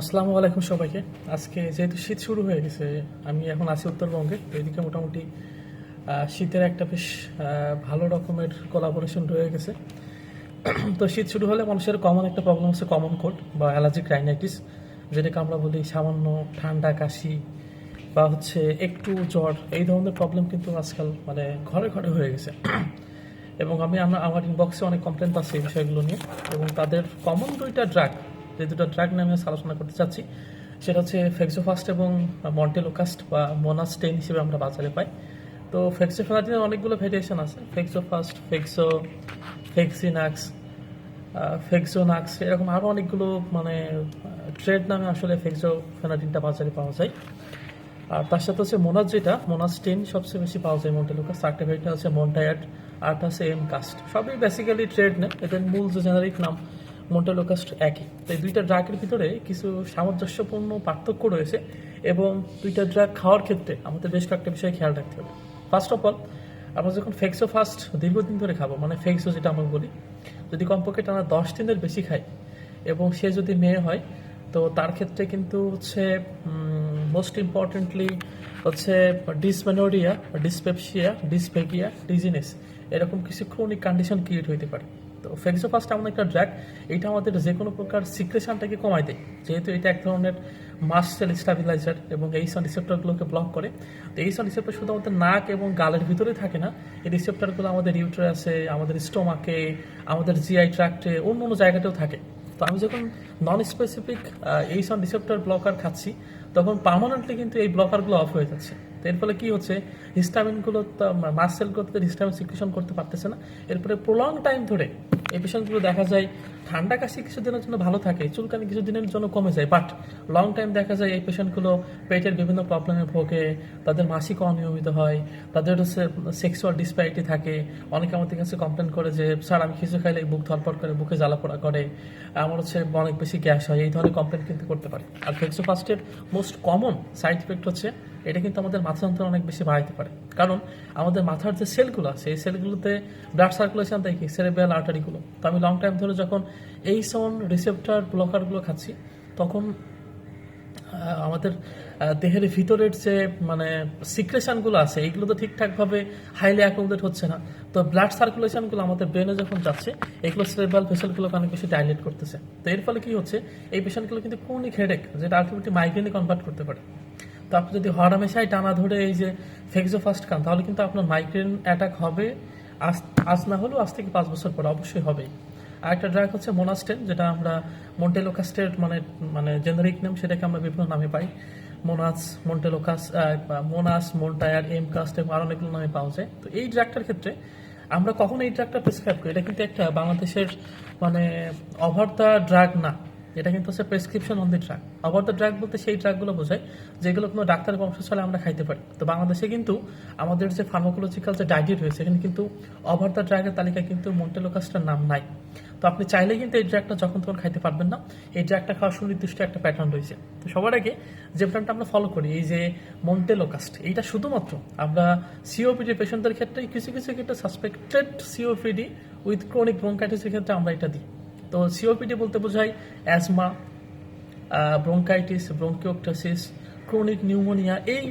আসসালামু আলাইকুম সবাইকে। আজকে যেহেতু শীত শুরু হয়ে গেছে, আমি এখন আছি উত্তরবঙ্গে। এদিকে মোটামুটি শীতের একটা বেশ ভালো রকমের কোলাবোরেশন রয়ে গেছে। তো শীত শুরু হলে মানুষের কমন একটা প্রবলেম হচ্ছে কমন কোল্ড বা অ্যালার্জিক রাইনাইটিস যেটাকে আমরা বলি সামান্য ঠান্ডা, কাশি বা হচ্ছে একটু জ্বর। এই ধরনের প্রবলেম কিন্তু আজকাল মানে ঘরে ঘরে হয়ে গেছে। এবং আমি, আমার ইনবক্সে অনেক কমপ্লেন পাচ্ছি এই বিষয়গুলো নিয়ে। এবং তাদের কমন দুইটা ড্রাগ যে দুটো ড্রাগ নিয়ে আমি আলোচনা করতে চাচ্ছি। সেটা হচ্ছে ফেক্সোফাস্ট এবং মন্টেলোকাস্ট বা মোনাস্টেন হিসেবে আমরা বাজারে পাই। তো ফেক্সোফেনাডিনের অনেকগুলো ভেরিয়েশন আছে। ফেক্সোফাস্ট ফেক্সো ফেক্সিনাক্স ফেক্সোনাক্স এরকম আরও অনেকগুলো মানে ট্রেড নামে আসলে ফেক্সোফেনাডিনটা বাজারে পাওয়া যায়। আর তার সাথে হচ্ছে মোনাজ যেটা মোনাজ টেন সবচেয়ে বেশি পাওয়া যায় মন্টেলোকাস আরেকটা ভেরিয়েন্ট হচ্ছে মন্টায়ার্ড আরটা হচ্ছে এম কাস্ট সবই বেসিক্যালি ট্রেড নেয়। এদের মূল যে জেনারিক নাম মন্টেলোকাস্ট একই। তো এই দুইটা ড্রাগের ভিতরে কিছু সামঞ্জস্যপূর্ণ পার্থক্য রয়েছে এবং দুইটা ড্রাগ খাওয়ার ক্ষেত্রে আমাদের বেশ কয়েকটা বিষয়ে খেয়াল রাখতে হবে। ফার্স্ট অফ অল আমরা যখন ফেক্সো ফাস্ট দীর্ঘদিন ধরে খাব মানে ফেক্সো যেটা আমরা বলি, যদি কমপক্ষে টানা দশ দিনের বেশি খাই এবং সে যদি মেয়ে হয়, তো তার ক্ষেত্রে কিন্তু হচ্ছে মোস্ট ইম্পর্টেন্টলি হচ্ছে ডিসমেনোরিয়া ডিসপেপসিয়া ডিসপেকিয়া ডিজিনেস এরকম কিছু ক্রনিক কন্ডিশন ক্রিয়েট হইতে পারে। তো ফেক্সোফাস্ট এমন একটা ড্রাগ, এটা আমাদের যে কোনো প্রকার সিক্রেশনটাকে কমায় দেয়। যেহেতু এটা এক ধরনের মাস সেল স্টাবিলাইজার এবং এই সন রিসেপ্টরগুলোকে ব্লক করে। তো এই সন রিসেপ্টর শুধু আমাদের নাক এবং গালের ভিতরে থাকে না, এই রিসেপ্টরগুলো আমাদের ইউট্রাসে, আমাদের স্টোমাকে, আমাদের জিআই ট্র্যাক্টে অন্য অন্য জায়গাতেও থাকে। তো আমি যখন নন স্পেসিফিক এই সব রিসেপ্টর ব্লকার খাচ্ছি, তখন পার্মানেন্টলি কিন্তু এই ব্লকারগুলো অফ হয়ে যাচ্ছে। তো এর ফলে কি হচ্ছে? হিস্টামিনগুলো করতে হিস্টামিন সিকুয়েশন করতে পারতেছে না। এরপরে প্রলং টাইম ধরে এই পেশেন্টগুলো দেখা যায়, ঠান্ডা কাশি কিছুদিনের জন্য ভালো থাকে, চুলকানি কিছুদিনের জন্য কমে যায় বাট লং টাইম দেখা যায় এই পেশেন্টগুলো পেটের বিভিন্ন প্রবলেমে ভোগে, তাদের মাসিক অনিয়মিত হয়, তাদের হচ্ছে সেক্সুয়াল ডিসপ্যারিটি থাকে, অনেকে আমাদের কাছে কমপ্লেন করে যে, স্যার, আমি কিছু খাইলে বুক ধরপড় করে বুকে জ্বালা পোড়া করে। আমার হচ্ছে অনেক বেশি গ্যাস হয়, এই ধরনের কমপ্লেন কিন্তু করতে পারে। আর ফেক্সোফাস্টের মোস্ট কমন সাইড ইফেক্ট হচ্ছে, এটা কিন্তু আমাদের মাথা যন্ত্রণা অনেক বেশি বাড়াইতে পারে। কারণ আমাদের মাথার যে সেলগুলো আছে, এই সেলগুলোতে ব্লাড সার্কুলেশন দেখি সেরেব্রাল আর্টারিগুলো তো আমি লং টাইম ধরে যখন এই সন রিসেপ্টার ব্লকারগুলো খাচ্ছি, তখন আমাদের দেহের ভিতরের যে মানে সিক্রেশনগুলো আছে, এইগুলো তো ঠিকঠাকভাবে হাইলি অ্যাকোমোডেট হচ্ছে না। তো ব্লাড সার্কুলেশনগুলো আমাদের ব্রেনে যখন যাচ্ছে, এগুলো সেরেব্রাল ভেসেলগুলোকে অনেক বেশি ডাইলেট করতেছে। তো এর ফলে কি হচ্ছে, এই পেশেন্টগুলো কিন্তু ক্রনিক হেডেক যেটা আলটিমেটলি মাইগ্রেনে কনভার্ট করতে পারে। তো আপনি যদি হরামেশাই টানা ধরে এই যে ফেক্সো ফার্স্ট খান, তাহলে কিন্তু আপনার মাইগ্রেন অ্যাটাক হবে আজ আজ না হলেও আজ থেকে পাঁচ বছর পর অবশ্যই হবেই। আরেকটা ড্রাগ হচ্ছে মোনাস্টেন যেটা আমরা মন্টেলোকাস্টের মানে মানে জেনারিক নেম সেটাকে আমরা বিভিন্ন নামে পাই। মোনাস মন্টেলোকাস মোনাস মন্টায়ার এম কাস্ট এবং আরও অনেকগুলো নামে পাওয়া যায়। তো এই ড্রাগটার ক্ষেত্রে আমরা কখন এই ড্রাগটা প্রেসক্রাইব করি। এটা কিন্তু একটা বাংলাদেশের মানে ওভার দ্য ড্রাগ না। এটা কিন্তু হচ্ছে prescription on the drug over the drug বলতে সেই ড্রাগগুলো বোঝায়, যেগুলো কোনো ডাক্তারের ছাড়া আমরা খাইতে পারি। তো বাংলাদেশে কিন্তু আমাদের যে ফার্মাকোলজিক্যাল যে ডায়েট রয়েছে, এখানে কিন্তু ওভার দ্য ড্রাগের তালিকায় কিন্তু মন্টেলোকাসটার নাম নাই। তো আপনি চাইলে কিন্তু এই ড্রাগটা যখন তখন খাইতে পারবেন না। এই ড্রাগটা খাওয়ার সুনির্দিষ্ট একটা প্যাটার্ন রয়েছে। তো সবার আগে যে প্ল্যানটা আমরা ফলো করি, এই যে মন্টেলোকাস্ট এইটা শুধুমাত্র আমরা সিওপিডি পেশেন্টদের ক্ষেত্রে, কিছু কিছু ক্ষেত্রে সাসপেক্টেড সিওপিডি উইথ ক্রনিক ব্রঙ্কাইটিসের ক্ষেত্রে আমরা এটা দিই। তো সিওপিডি বলতে বোঝায় asthma bronchitis bronchiectasis chronic pneumonia এই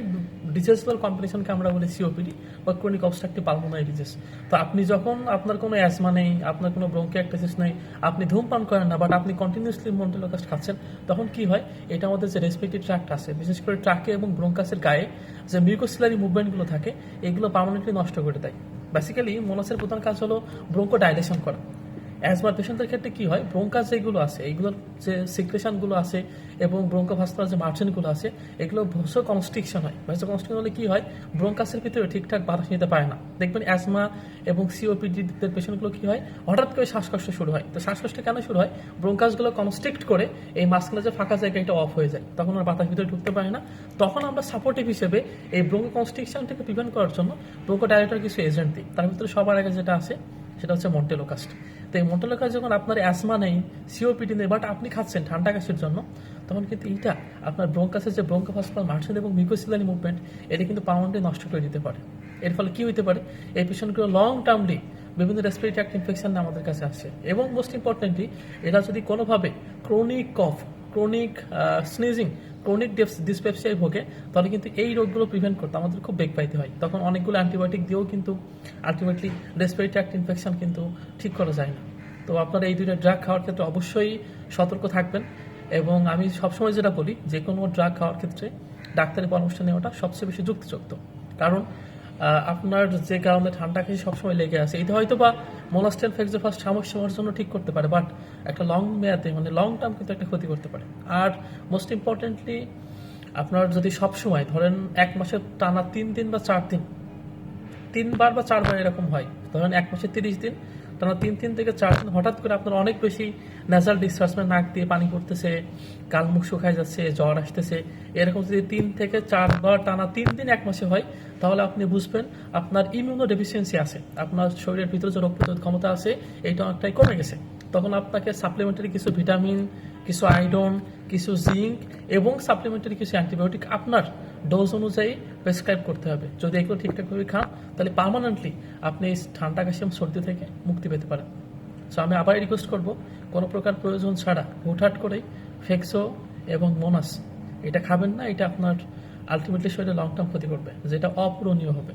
ডিজিজগুলোর কম্বিনেশনকে আমরা বলি সিওপিডি বা ক্রনিক অবস্ট্রাকটিভ পালমোনারি ডিজিজ তো আপনি যখন আপনার কোনো অ্যাজমা নেই, আপনার কোনো ব্রঙ্কিওক্টাসিস নেই, আপনি ধূমপান করেন না বাট আপনি কন্টিনিউসলি মন্টেলোকাস্ট খাচ্ছেন, তখন কি হয়? এটা আমাদের যে রেসপিরেটরি ট্র্যাক্ট আছে, বিশেষ করে ট্রাকে এবং ব্রঙ্কাসের গায়ে যে মিউকোসিলারি মুভমেন্টগুলো থাকে, এগুলো পার্মানেন্টলি নষ্ট করে দেয়। বেসিক্যালি মোনাসের প্রধান কাজ হলো ব্রঙ্কো ডাইলেশন করা। অ্যাজমার পেশেন্টদের ক্ষেত্রে কি হয়? ব্রঙ্কাস যেগুলো আছে, এইগুলোর যে সিক্রেশনগুলো আছে এবং ব্রঙ্কোভাস্কুলার যে মার্জিনগুলো আছে, এগুলো ভোসো কনস্ট্রিকশন হয়। ভোসো কনস্ট্রিকশন হলে কি হয়? ব্রঙ্কাসের ভিতরে ঠিকঠাক বাতাস নিতে পারে না। দেখবেন অ্যাজমা এবং সিওপিডিদের পেশেন্টগুলো কি হয়? হঠাৎ করে শ্বাসকষ্ট শুরু হয়। তো শ্বাসকষ্ট কেন শুরু হয়? ব্রঙ্কাসগুলো কনস্ট্রিক্ট করে এই মাস্কুলার যে ফাঁকা জায়গা এটা অফ হয়ে যায়। তখন আর বাতাস ভিতরে ঢুকতে পারে না। তখন আমরা সাপোর্টিভ হিসেবে এই ব্রঙ্কো কনস্ট্রিকশন থেকে প্রিভেন্ট করার জন্য ব্রঙ্কো ডাইরেক্টর কিছু এজেন্ট দিই। তার ভিতরে সবার আগে যেটা আছে সেটা হচ্ছে মন্টেলোকাস্ট তো এই মন্টেলোকাস্ট যখন আপনার অ্যাসমা নেই সিওপিডি নেই বাট আপনি খাচ্ছেন ঠান্ডা কাশির জন্য, তখন কিন্তু এইটা আপনার ব্রঙ্কাসের যে ব্রঙ্কোভাস্কুলার মার্সেল এবং মিকোসিলারি মুভমেন্ট এটা কিন্তু পাউন্ডে নষ্ট করে দিতে পারে। এর ফলে কী হতে পারে? এই পেশেন্টগুলো লং টার্মলি বিভিন্ন রেসপিরেটরি ইনফেকশন আমাদের কাছে আসে। এবং মোস্ট ইম্পর্টেন্টলি এরা যদি কোনোভাবে chronic cough chronic sneezing chronic depth ডিসপেপসিয়ায় ভোগে, তাহলে কিন্তু এই রোগগুলো প্রিভেন্ট করতে আমাদের খুব বেগ পাইতে হয়। তখন অনেকগুলো অ্যান্টিবায়োটিক দিয়েও কিন্তু আলটিমেটলি রেসপিরেটরি ট্র্যাক্ট ইনফেকশন কিন্তু ঠিক করা যায় না। তো আপনারা এই দুইটা ড্রাগ খাওয়ার ক্ষেত্রে অবশ্যই সতর্ক থাকবেন এবং আমি সবসময় যেটা বলি, যে কোনো ড্রাগ খাওয়ার ক্ষেত্রে ডাক্তারের পরামর্শ নেওয়াটা সবচেয়ে বেশি যুক্তিযুক্ত। কারণ আপনার যে কারণে ঠান্ডা কাশি সবসময় লেগে আছে, এটা হয়তো বা মোলাস্টেল ফার্স্ট সমস্যা হওয়ার জন্য ঠিক করতে পারে বাট একটা লং মেয়াদে মানে লং টার্ম কিন্তু একটা ক্ষতি করতে পারে। আর মোস্ট ইম্পর্টেন্টলি আপনার যদি সবসময় ধরেন এক মাসে টানা তিন দিন বা চার দিন, তিনবার বা চারবার এরকম হয়, ধরেন এক মাসে তিরিশ দিন টানা তিন দিন থেকে চার দিন হঠাৎ করে আপনার অনেক বেশি ন্যাচারাল ডিসচার্জ মানে নাক দিয়ে পানি পড়তেছে কাল মুখ শুকায় যাচ্ছে, জ্বর আসতেছে। এরকম যদি তিন থেকে চারবার টানা তিন দিন এক মাসে হয়, তাহলে আপনি বুঝবেন আপনার ইমিউনো ডেফিসিয়েন্সি আছে। আপনার শরীরের ভিতরে যে রোগ প্রতিরোধ ক্ষমতা আছে, এইটা অনেকটাই কমে গেছে। তখন আপনাকে সাপ্লিমেন্টারি কিছু ভিটামিন কিছু আয়রন কিছু জিঙ্ক এবং সাপ্লিমেন্টারি কিছু অ্যান্টিবায়োটিক আপনার ডোজ অনুযায়ী প্রেসক্রাইব করতে হবে। যদি এগুলো ঠিকঠাকভাবে খান, তাহলে পারমানেন্টলি আপনি এই ঠান্ডা কাশি এবং সর্দি থেকে মুক্তি পেতে পারেন। সো আমি আবার রিকোয়েস্ট করব, কোনো প্রকার প্রয়োজন ছাড়া হুটহাট করেই ফেক্সো এবং মোনাস এটা খাবেন না, এটা আপনার আলটিমেটলি শরীরে লং টার্ম ক্ষতি করবে, যেটা অপূরণীয় হবে।